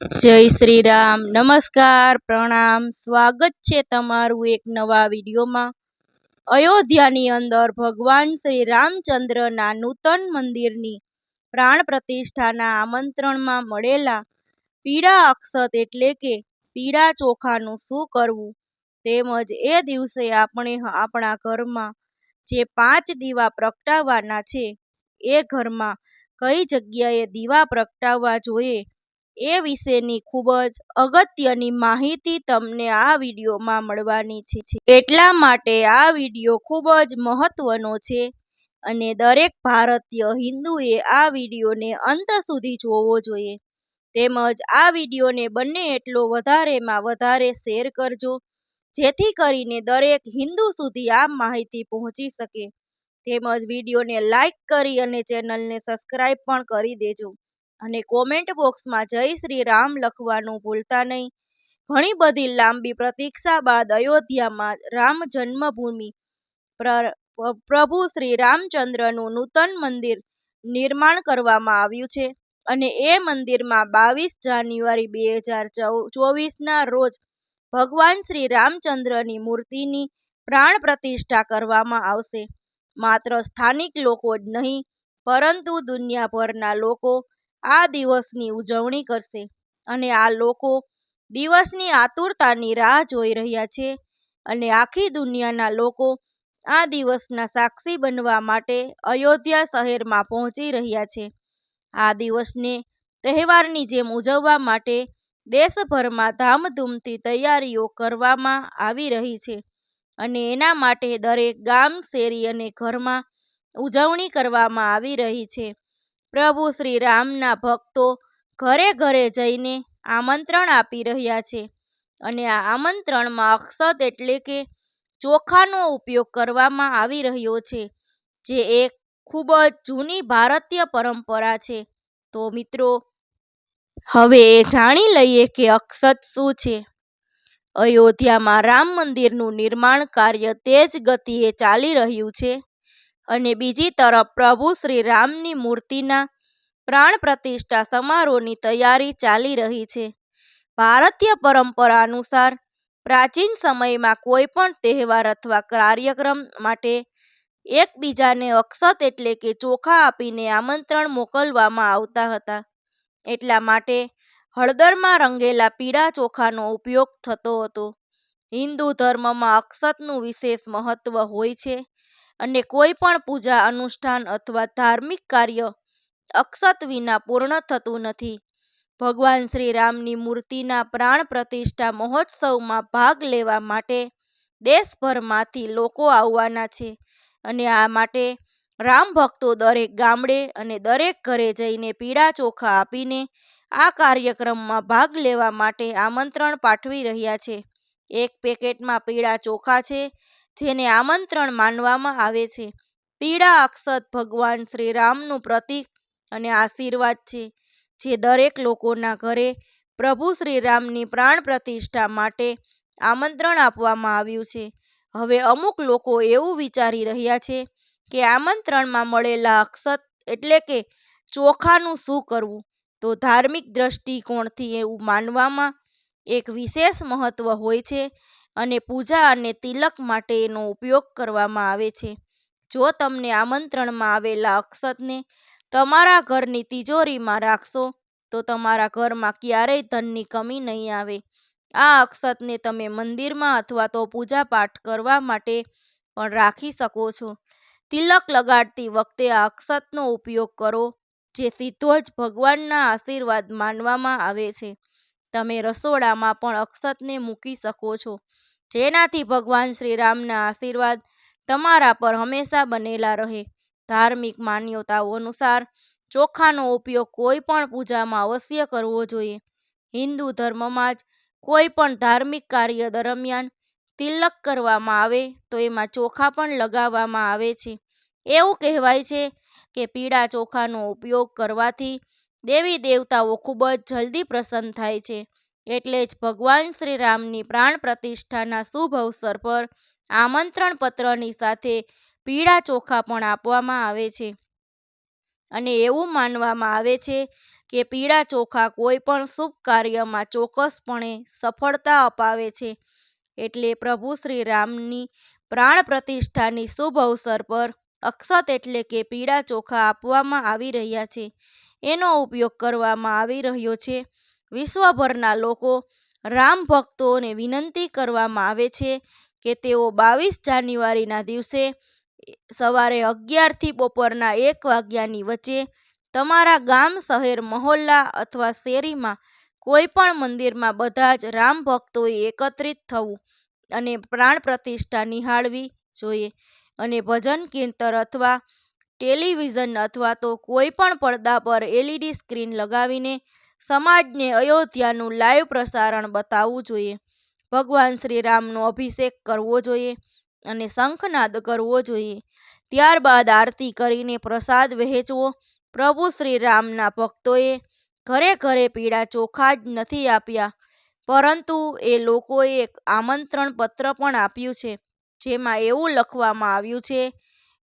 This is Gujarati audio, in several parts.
જય શ્રી રામ નમસ્કાર, પ્રણામ. સ્વાગત છે તમારું એક નવા વિડીયોમાં. અયોધ્યાની અંદર ભગવાન શ્રી રામચંદ્રના નૂતન મંદિરની પ્રાણ પ્રતિષ્ઠાના આમંત્રણમાં મળેલા પીળા અક્ષત એટલે કે પીળા ચોખાનું શું કરવું તેમજ એ દિવસે આપણે આપણા ઘરમાં જે પાંચ દીવા પ્રગટાવવાના છે એ ઘરમાં કઈ જગ્યાએ દીવા પ્રગટાવવા જોઈએ એ વિશેની ખૂબ જ અગત્યની માહિતી તમને આ વિડીયોમાં મળવાની છે એટલા માટે આ વીડિયો ખૂબ જ મહત્વનો છે અને દરેક ભારતીય હિન્દુએ આ વિડીયોને અંત સુધી જોવો જોઈએ. તેમજ આ વિડીયોને બંને એટલો વધારેમાં વધારે શેર કરજો, જેથી કરીને દરેક હિન્દુ સુધી આ માહિતી પહોંચી શકે. તેમજ વિડીયોને લાઈક કરી અને ચેનલને સબસ્ક્રાઈબ પણ કરી દેજો. અને કોમેન્ટ બોક્સમાં જય શ્રી રામ લખવાનું ભૂલતા નહીં. ઘણી બધી લાંબી પ્રતીક્ષા બાદ અયોધ્યામાં રામ જન્મભૂમિ. પ્રભુ શ્રી રામચંદ્રનું નૂતન મંદિર નિર્માણ કરવામાં આવ્યું છે અને એ મંદિરમાં બાવીસ જાન્યુઆરી બે હજાર ચોવીસના રોજ ભગવાન શ્રી રામચંદ્રની મૂર્તિની પ્રાણ પ્રતિષ્ઠા કરવામાં આવશે. માત્ર સ્થાનિક લોકો જ નહીં, પરંતુ દુનિયાભરના લોકો આ દિવસની ઉજવણી કરશે. અને આ લોકો દિવસની આતુરતાની રાહ જોઈ રહ્યા છે. અને આખી દુનિયાના લોકો આ દિવસના સાક્ષી બનવા માટે અયોધ્યા શહેરમાં પહોંચી રહ્યા છે. આ દિવસને તહેવારની જેમ ઉજવવા માટે દેશભરમાં ધામધૂમથી તૈયારીઓ કરવામાં આવી રહી છે. અને એના માટે દરેક ગામ, શેરી અને ઘરમાં ઉજવણી કરવામાં આવી રહી છે. પ્રભુ શ્રી રામના ભક્તો ઘરે ઘરે જઈને આમંત્રણ આપી રહ્યા છે અને આ આમંત્રણમાં અક્ષત એટલે કે ચોખાનો ઉપયોગ કરવામાં આવી રહ્યો છે, જે એક ખૂબ જ જૂની ભારતીય પરંપરા છે. તો મિત્રો, હવે એ જાણી લઈએ કે અક્ષત શું છે. અયોધ્યામાં રામ મંદિરનું નિર્માણ કાર્ય તેજ ગતિએ ચાલી રહ્યું છે. અને બીજી તરફ પ્રભુ શ્રી રામની મૂર્તિના પ્રાણ પ્રતિષ્ઠા સમારોહની તૈયારી ચાલી રહી છે. ભારતીય પરંપરા અનુસાર પ્રાચીન સમયમાં કોઈ પણ તહેવાર અથવા કાર્યક્રમ માટે એકબીજાને અક્ષત એટલે કે ચોખા આપીને આમંત્રણ મોકલવામાં આવતા હતા. એટલા માટે હળદરમાં રંગેલા પીળા ચોખાનો ઉપયોગ થતો હતો. હિન્દુ ધર્મમાં અક્ષતનું વિશેષ મહત્વ હોય છે. અને કોઈ પણ પૂજા, અનુષ્ઠાન અથવા ધાર્મિક કાર્ય અક્ષત વિના પૂર્ણ થતું નથી. ભગવાન શ્રી રામની મૂર્તિના પ્રાણ પ્રતિષ્ઠા મહોત્સવમાં ભાગ લેવા માટે દેશભરમાંથી લોકો આવવાના છે અને આ માટે રામ ભક્તો દરેક ગામડે અને દરેક ઘરે જઈને પીળા ચોખા આપીને આ કાર્યક્રમમાં ભાગ લેવા માટે આમંત્રણ પાઠવી રહ્યા છે. એક પેકેટમાં પીળા ચોખા છે જેને આમંત્રણ માનવામાં આવે છે. પીળા અક્ષત ભગવાન શ્રી રામનું પ્રતીક અને આશીર્વાદ છે, જે દરેક લોકોના ઘરે પ્રભુ શ્રી રામની પ્રાણ પ્રતિષ્ઠા માટે આમંત્રણ આપવામાં આવ્યું છે. હવે અમુક લોકો એવું વિચારી રહ્યા છે કે આમંત્રણમાં મળેલા અક્ષત એટલે કે ચોખાનું શું કરવું? તો ધાર્મિક દ્રષ્ટિકોણથી એવું માનવામાં એક વિશેષ મહત્વ હોય છે અને પૂજા અને તિલક માટે એનો ઉપયોગ કરવામાં આવે છે. જો તમને આમંત્રણમાં આવેલા અક્ષતને તમારા ઘરની તિજોરીમાં રાખશો, તો તમારા ઘરમાં ક્યારેય ધનની કમી નહીં આવે. આ અક્ષતને તમે મંદિરમાં અથવા તો પૂજાપાઠ કરવા માટે પણ રાખી શકો છો. તિલક લગાડતી વખતે આ અક્ષતનો ઉપયોગ કરો જે સીધો જ ભગવાનના આશીર્વાદ માનવામાં આવે છે. તમે રસોડામાં પણ અક્ષતને મૂકી શકો છો. જેનાથી ભગવાન શ્રી રામના આશીર્વાદ તમારા પર હંમેશા બનેલા રહે. ધાર્મિક માન્યતાઓ અનુસાર ચોખાનો ઉપયોગ કોઈ પણ પૂજામાં અવશ્ય કરવો જોઈએ. હિન્દુ ધર્મમાં જ કોઈ પણ ધાર્મિક કાર્ય દરમિયાન તિલક કરવામાં આવે તો એમાં ચોખા પણ લગાવવામાં આવે છે. એવું કહેવાય છે કે પીળા ચોખાનો ઉપયોગ કરવાથી દેવી દેવતાઓ ખૂબ જ જલ્દી પ્રસન્ન થાય છે. એટલે જ ભગવાન શ્રી રામની પ્રાણ પ્રતિષ્ઠાના શુભ અવસર પર આમંત્રણ પત્રની સાથે પીળા ચોખા પણ આપવામાં આવે છે. અને એવું માનવામાં આવે છે કે પીળા ચોખા કોઈ પણ શુભ કાર્યમાં ચોક્કસપણે સફળતા અપાવે છે. એટલે પ્રભુ શ્રી રામની પ્રાણ પ્રતિષ્ઠાની શુભ અવસર પર અક્ષત એટલે કે પીળા ચોખા આપવામાં આવી રહ્યા છે. એનો ઉપયોગ કરવામાં આવી રહ્યો છે. વિશ્વભરના લોકો રામ ભક્તોને વિનંતી કરવામાં આવે છે કે તેઓ બાવીસ જાન્યુઆરીના દિવસે સવારે અગિયારથી બપોરના એક વાગ્યાની વચ્ચે તમારા ગામ, શહેર, મહોલ્લા અથવા શેરીમાં કોઈ પણ મંદિરમાં બધા જ રામ ભક્તોએ એકત્રિત થવું અને પ્રાણ પ્રતિષ્ઠા નિહાળવી જોઈએ અને ભજન, કીર્તન અથવા ટેલિવિઝન અથવા તો કોઈ પણ પડદા પર એલઈડી સ્ક્રીન લગાવીને સમાજને અયોધ્યાનું લાઈવ પ્રસારણ બતાવવું જોઈએ. ભગવાન શ્રી રામનો અભિષેક કરવો જોઈએ અને શંખનાદ કરવો જોઈએ. ત્યારબાદ આરતી કરીને પ્રસાદ વહેંચવો. પ્રભુ શ્રી રામના ભક્તોએ ઘરે ઘરે પીળા ચોખા જ નથી આપ્યા, પરંતુ એ લોકોએ એક આમંત્રણ પત્ર પણ આપ્યું છે, જેમાં એવું લખવામાં આવ્યું છે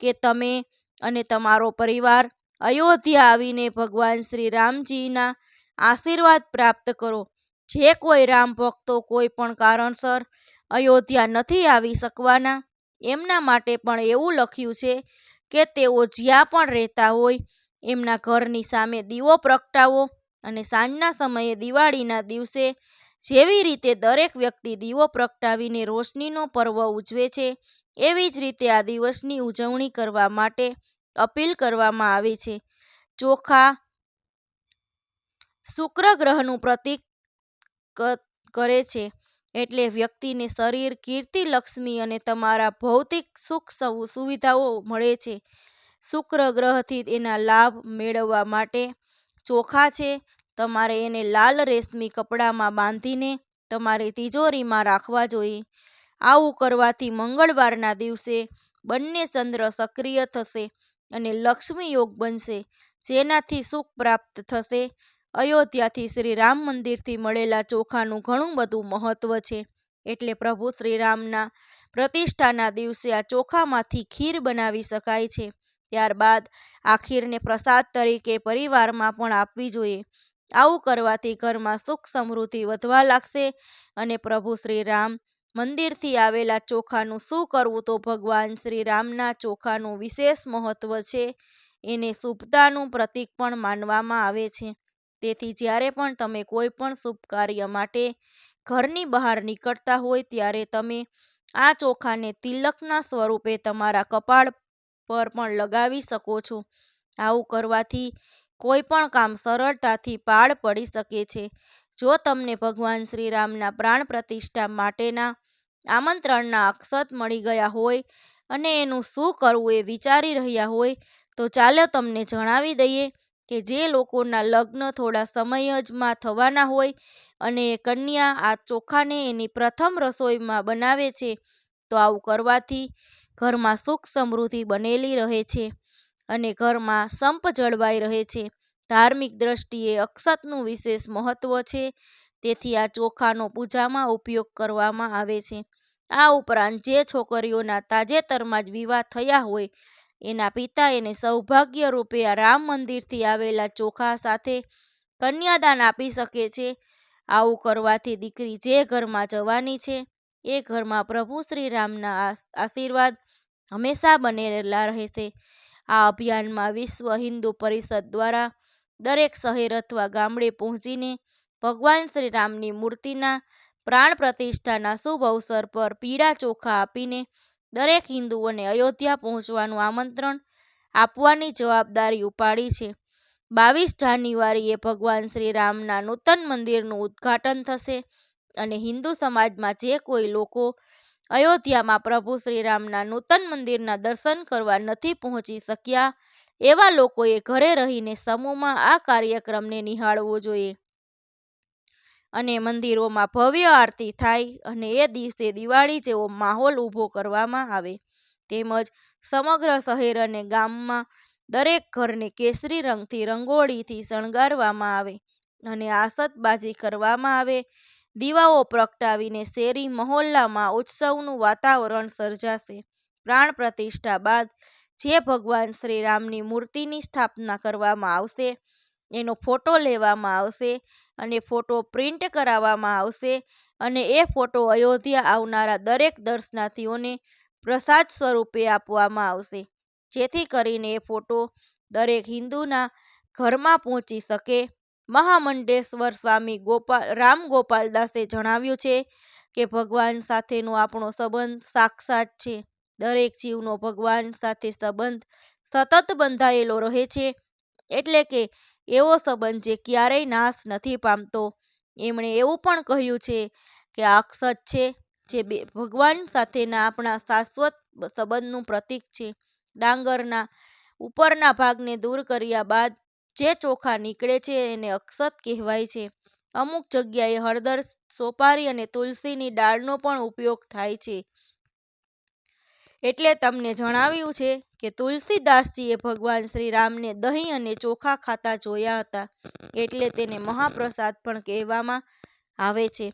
કે તમે અને તમારો પરિવાર અયોધ્યા આવીને ભગવાન શ્રી રામજીના આશીર્વાદ પ્રાપ્ત કરો. જે કોઈ રામ ભક્તો કોઈ પણ કારણસર અયોધ્યા નથી આવી શકવાના, એમના માટે પણ એવું લખ્યું છે કે તેઓ જ્યાં પણ રહેતા હોય, એમના ઘરની સામે દીવો પ્રગટાવો અને સાંજના સમયે દિવાળીના દિવસે જેવી રીતે દરેક વ્યક્તિ દીવો પ્રગટાવીને રોશનીનો પર્વ ઉજવે છે એવી જ રીતે આ દિવસની ઉજવણી કરવા માટે અપીલ કરવામાં આવે છે. ચોખા શુક્ર ગ્રહનું પ્રતીક કરે છે એટલે વ્યક્તિને શરીર, કીર્તિ, લક્ષ્મી અને તમારા ભૌતિક સુખ સુવિધાઓ મળે છે. શુક્ર ગ્રહથી એના લાભ મેળવવા માટે ચોખા છે. તમારે એને લાલ રેશમી કપડામાં બાંધીને તમારે તિજોરીમાં રાખવા જોઈએ. આવું કરવાથી મંગળવારના દિવસે બંને ચંદ્ર સક્રિય થશે અને લક્ષ્મી યોગ બનશે, જેનાથી સુખ પ્રાપ્ત થશે. અયોધ્યાથી શ્રી રામ મંદિરથી મળેલા ચોખાનું ઘણું બધું મહત્વ છે. એટલે પ્રભુ શ્રી રામના પ્રતિષ્ઠાના દિવસે આ ચોખામાંથી ખીર બનાવી શકાય છે. ત્યારબાદ આ ખીરને પ્રસાદ તરીકે પરિવારમાં પણ આપવી જોઈએ. આવું કરવાથી ઘરમાં સુખ સમૃદ્ધિ વધવા લાગશે અને પ્રભુ શ્રી રામ મંદિરથી આવેલા ચોખાનું શું કરવું? તો ભગવાન શ્રી રામના ચોખાનું વિશેષ મહત્વ છે. એને શુભતાનું પ્રતીક પણ માનવામાં આવે છે. તેથી જ્યારે પણ તમે કોઈ પણ શુભ કાર્ય માટે ઘરની બહાર નીકળતા હોય, ત્યારે તમે આ ચોખાને તિલકના સ્વરૂપે તમારા કપાળ પર પણ લગાવી શકો છો. આવું કરવાથી કોઈ પણ કામ સરળતાથી પાળ પડી શકે છે. જો તમને ભગવાન શ્રીરામના પ્રાણ પ્રતિષ્ઠા માટેના આમંત્રણના અક્ષત મળી ગયા હોય અને એનું શું કરવું એ વિચારી રહ્યા હોય, તો ચાલો તમને જણાવી દઈએ કે જે લોકોના લગ્ન થોડા સમય જમાં થવાના હોય અને કન્યા આ ચોખાને એની પ્રથમ રસોઈમાં બનાવે છે, તો આવું કરવાથી ઘરમાં સુખ સમૃદ્ધિ બનેલી રહે છે અને ઘરમાં સંપ જળવાઈ રહે છે. ધાર્મિક દ્રષ્ટિએ અક્ષતનું વિશેષ મહત્વ છે. તેથી આ ચોખાનો પૂજામાં ઉપયોગ કરવામાં આવે છે. આ ઉપરાંત જે છોકરીઓના તાજેતરમાં જ વિવાહ થયા હોય, એના પિતા એને સૌભાગ્ય રૂપે આ રામ મંદિરથી આવેલા ચોખા સાથે કન્યાદાન આપી શકે છે. આવું કરવાથી દીકરી જે ઘરમાં જવાની છે, એ ઘરમાં પ્રભુ શ્રી રામના આશીર્વાદ હંમેશા બનેલા રહેશે. આ અભિયાનમાં વિશ્વ હિન્દુ પરિષદ દ્વારા દરેક શહેર અથવા ગામડે પહોંચીને ભગવાન શ્રી રામની મૂર્તિના પ્રાણ પ્રતિષ્ઠાના શુભ અવસર પર પીળા ચોખા આપીને દરેક હિન્દુઓને અયોધ્યા પહોંચવાનું આમંત્રણ આપવાની જવાબદારી ઉપાડી છે. બાવીસ જાન્યુઆરીએ ભગવાન શ્રી રામના નૂતન મંદિરનું ઉદ્ઘાટન થશે અને હિન્દુ સમાજમાં જે કોઈ લોકો અયોધ્યામાં પ્રભુ શ્રીરામના નૂતન મંદિરના દર્શન કરવા નથી પહોંચી શક્યા એવા લોકોએ ઘરે રહીને સમૂહમાં આ કાર્યક્રમને નિહાળવો જોઈએ. અને મંદિરોમાં ભવ્ય આરતી થાય અને એ દિવસે દિવાળી જેવો માહોલ ઊભો કરવામાં આવે. તેમજ સમગ્ર શહેર અને ગામમાં દરેક ઘરને કેસરી રંગથી રંગોળીથી શણગારવામાં આવે અને આસતબાજી કરવામાં આવે. દીવાઓ પ્રગટાવીને શેરી મહોલ્લામાં ઉત્સવનું વાતાવરણ સર્જાશે. પ્રાણ પ્રતિષ્ઠા બાદ જે ભગવાન શ્રી રામની મૂર્તિની સ્થાપના કરવામાં આવશે, એનો ફોટો લેવામાં આવશે અને ફોટો પ્રિન્ટ કરાવવામાં આવશે અને એ ફોટો અયોધ્યા આવનારા દરેક દર્શનાર્થીઓને પ્રસાદ સ્વરૂપે આપવામાં આવશે. જેથી કરીને એ ફોટો દરેક હિન્દુના ઘરમાં પહોંચી શકે. મહામંડેશ્વર સ્વામી ગોપાલ, રામ ગોપાલદાસે જણાવ્યું છે કે ભગવાન સાથેનો આપણો સંબંધ સાક્ષાત છે. દરેક જીવનો ભગવાન સાથે સંબંધ સતત બંધાયેલો રહે છે. એટલે કે એવો સંબંધ જે ક્યારેય નાશ નથી પામતો. એમણે એવું પણ કહ્યું છે કે આ અક્ષત છે, જે બે ભગવાન સાથેના આપણા શાશ્વત સંબંધનું પ્રતીક છે. ડાંગરના ઉપરના ભાગને દૂર કર્યા બાદ જે ચોખા નીકળે છે એને અક્ષત કહેવાય છે. અમુક જગ્યાએ હળદર, સોપારી અને તુલસીની ડાળનો પણ ઉપયોગ થાય છે. એટલે તમને જણાવ્યું છે કે તુલસીદાસજીએ ભગવાન શ્રી રામને દહીં અને ચોખા ખાતા જોયા હતા. એટલે તેને મહાપ્રસાદ પણ કહેવામાં આવે છે.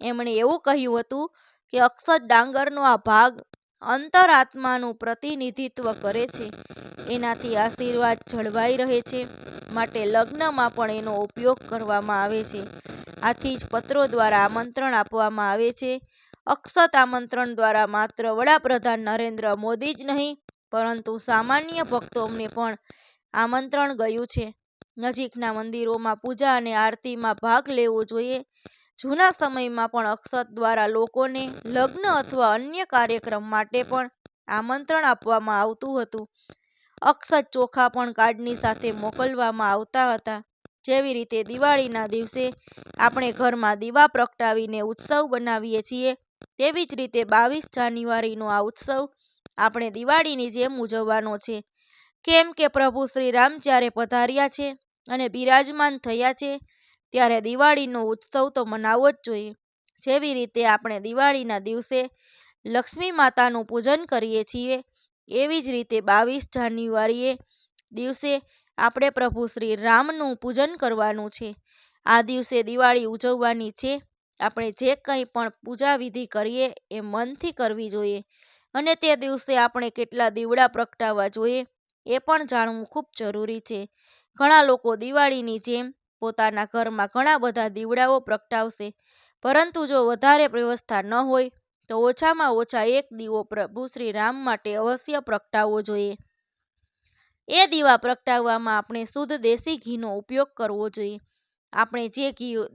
એમણે એવું કહ્યું હતું કે અક્ષત ડાંગરનો આ ભાગ અંતરાત્માનું પ્રતિનિધિત્વ કરે છે. એનાથી આશીર્વાદ જળવાઈ રહે છે માટે લગ્નમાં પણ એનો ઉપયોગ કરવામાં આવે છે. આથી જ પત્રો દ્વારા આમંત્રણ આપવામાં આવે છે અક્ષત આમંત્રણ દ્વારા માત્ર વડાપ્રધાન નરેન્દ્ર મોદી જ નહીં, પરંતુ સામાન્ય ભક્તોને પણ આમંત્રણ ગયું છે. નજીકના મંદિરોમાં પૂજા અને આરતીમાં ભાગ લેવો જોઈએ. જૂના સમયમાં પણ અક્ષત દ્વારા લોકોને લગ્ન અથવા અન્ય કાર્યક્રમ માટે પણ આમંત્રણ આપવામાં આવતું હતું. અક્ષત ચોખા પણ કાર્ડની સાથે મોકલવામાં આવતા હતા. જેવી રીતે દિવાળીના દિવસે આપણે ઘરમાં દીવા પ્રગટાવીને ઉત્સવ બનાવીએ છીએ તેવી જ રીતે બાવીસ જાન્યુઆરીનો આ ઉત્સવ આપણે દિવાળીની જેમ ઉજવવાનો છે. કેમ કે પ્રભુ શ્રી રામ જ્યારે પધાર્યા છે અને બિરાજમાન થયા છે, ત્યારે દિવાળીનો ઉત્સવ તો મનાવવો જ જોઈએ. જેવી રીતે આપણે દિવાળીના દિવસે લક્ષ્મી માતાનું પૂજન કરીએ છીએ, એવી જ રીતે બાવીસ જાન્યુઆરીએ દિવસે આપણે પ્રભુ શ્રી રામનું પૂજન કરવાનું છે. આ દિવસે દિવાળી ઉજવવાની છે આપણે જે કંઈ પણ પૂજા વિધિ કરીએ એ મનથી કરવી જોઈએ. અને તે દિવસે આપણે કેટલા દીવડા પ્રગટાવવા જોઈએ એ પણ જાણવું ખૂબ જરૂરી છે. ઘણા લોકો દિવાળીની જેમ પોતાના ઘરમાં ઘણા બધા દીવડાઓ પ્રગટાવશે. પરંતુ જો વધારે વ્યવસ્થા ન હોય, તો ઓછામાં ઓછા એક દીવો પ્રભુ શ્રી રામ માટે અવશ્ય પ્રગટાવવો જોઈએ. એ દીવા પ્રગટાવવામાં આપણે શુદ્ધ દેશી ઘીનો ઉપયોગ કરવો જોઈએ. આપણે જે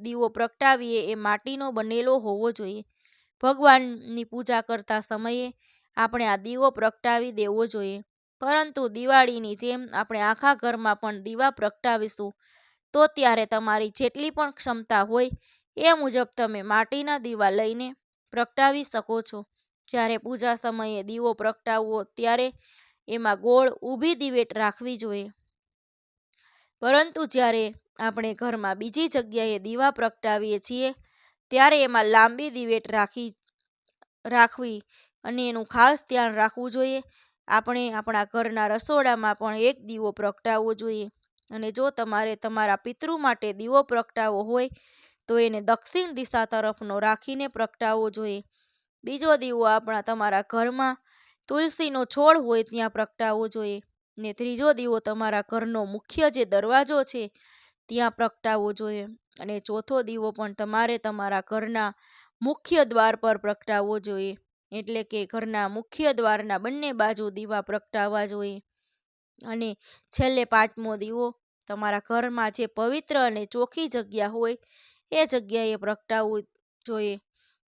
દીવો પ્રગટાવીએ એ માટીનો બનેલો હોવો જોઈએ. ભગવાનની પૂજા કરતા સમયે આપણે આ દીવો પ્રગટાવી દેવો જોઈએ. પરંતુ દિવાળીની જેમ આપણે આખા ઘરમાં પણ દીવા પ્રગટાવીશું, તો ત્યારે તમારી જેટલી પણ ક્ષમતા હોય એ મુજબ તમે માટીના દીવા લઈને પ્રગટાવી શકો છો. જ્યારે પૂજા સમયે દીવો પ્રગટાવવો ત્યારે એમાં ગોળ ઊભી દિવેટ રાખવી જોઈએ. પરંતુ જ્યારે આપણે ઘરમાં બીજી જગ્યાએ દીવા પ્રગટાવીએ છીએ, ત્યારે એમાં લાંબી દિવેટ રાખી, રાખવી અને એનું ખાસ ધ્યાન રાખવું જોઈએ. આપણે આપણા ઘરના રસોડામાં પણ એક દીવો પ્રગટાવવો જોઈએ અને જો તમારે તમારા પિતૃ માટે દીવો પ્રગટાવવો હોય, તો એને દક્ષિણ દિશા તરફનો રાખીને પ્રગટાવવો જોઈએ. બીજો દીવો આપણા તમારા ઘરમાં તુલસીનો છોડ હોય ત્યાં પ્રગટાવવો જોઈએ ને ત્રીજો દીવો તમારા ઘરનો મુખ્ય જે દરવાજો છે ત્યાં પ્રગટાવવો જોઈએ. અને ચોથો દીવો પણ તમારે તમારા ઘરના મુખ્ય દ્વાર પર પ્રગટાવવો જોઈએ. એટલે કે ઘરના મુખ્ય દ્વારના બંને બાજુ દીવા પ્રગટાવવા જોઈએ. અને છેલ્લે પાંચમો દીવો, તમારા ઘરમાં જે પવિત્ર અને ચોખ્ખી જગ્યા હોય, એ જગ્યાએ પ્રગટાવવું જોઈએ.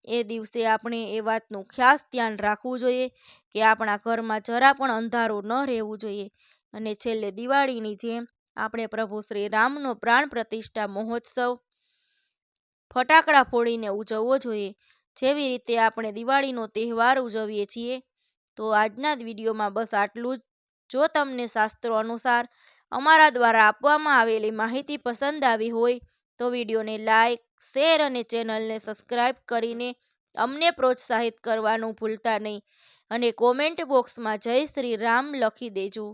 એ દિવસે આપણે એ વાતનું ખાસ ધ્યાન રાખવું જોઈએ કે આપણા ઘરમાં જરા પણ અંધારું ન રહેવું જોઈએ. અને છેલ્લે દિવાળીની જેમ આપણે પ્રભુ શ્રી રામનો પ્રાણ પ્રતિષ્ઠા, મહોત્સવ, ફટાકડા ફોડીને ઉજવવો જોઈએ. જેવી રીતે આપણે દિવાળીનો તહેવાર ઉજવીએ છીએ, તો આજના વિડીયોમાં બસ આટલું જ. જો તમને શાસ્ત્રો અનુસાર અમારા દ્વારા આપવામાં આવેલી માહિતી પસંદ આવી હોય, તો વિડીયોને લાઇક શેર અને ચેનલને સબસ્ક્રાઈબ કરીને અમને પ્રોત્સાહિત કરવાનું ભૂલતા નહીં. અને કોમેન્ટ બોક્સમાં જય શ્રી રામ લખી દેજો.